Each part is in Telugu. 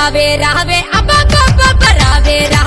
రావే రావే అబ్బా రావే రావే.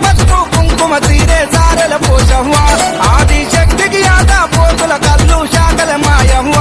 కుంకుమ తీరే సారల పోషవ్వా. ఆది శక్తికి ఆదా పోతుల కళ్ళు శాఖల మాయము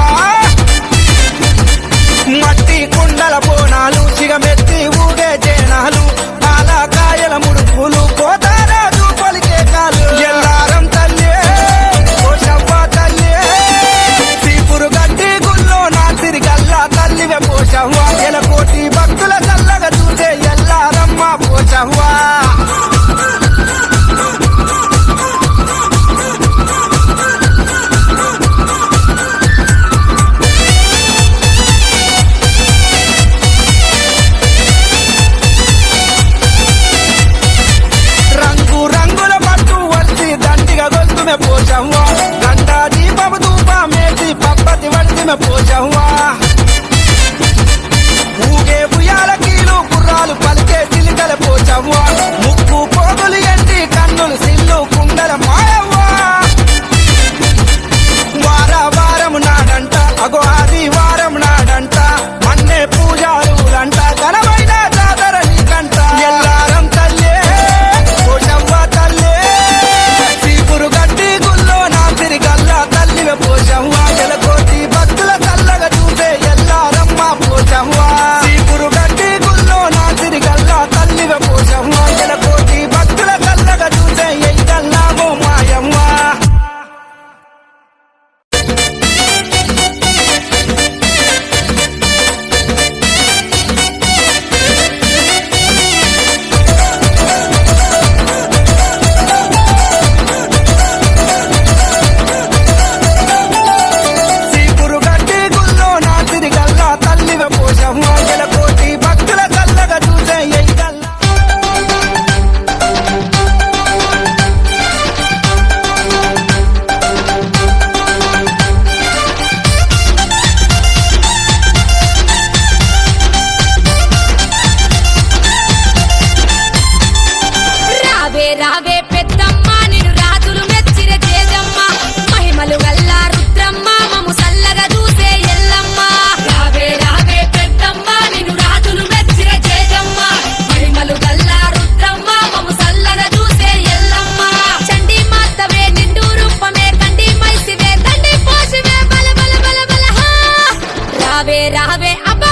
రావే అబ్బా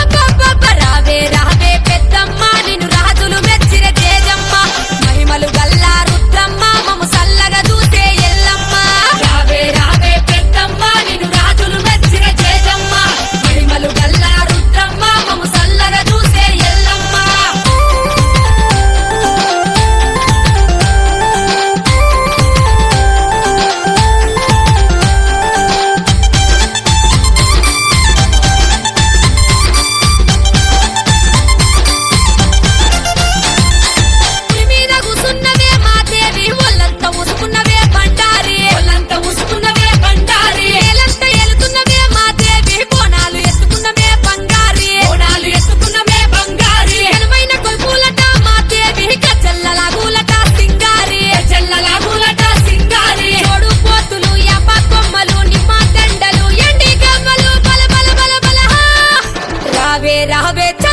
రావే రావే. হবে রাবে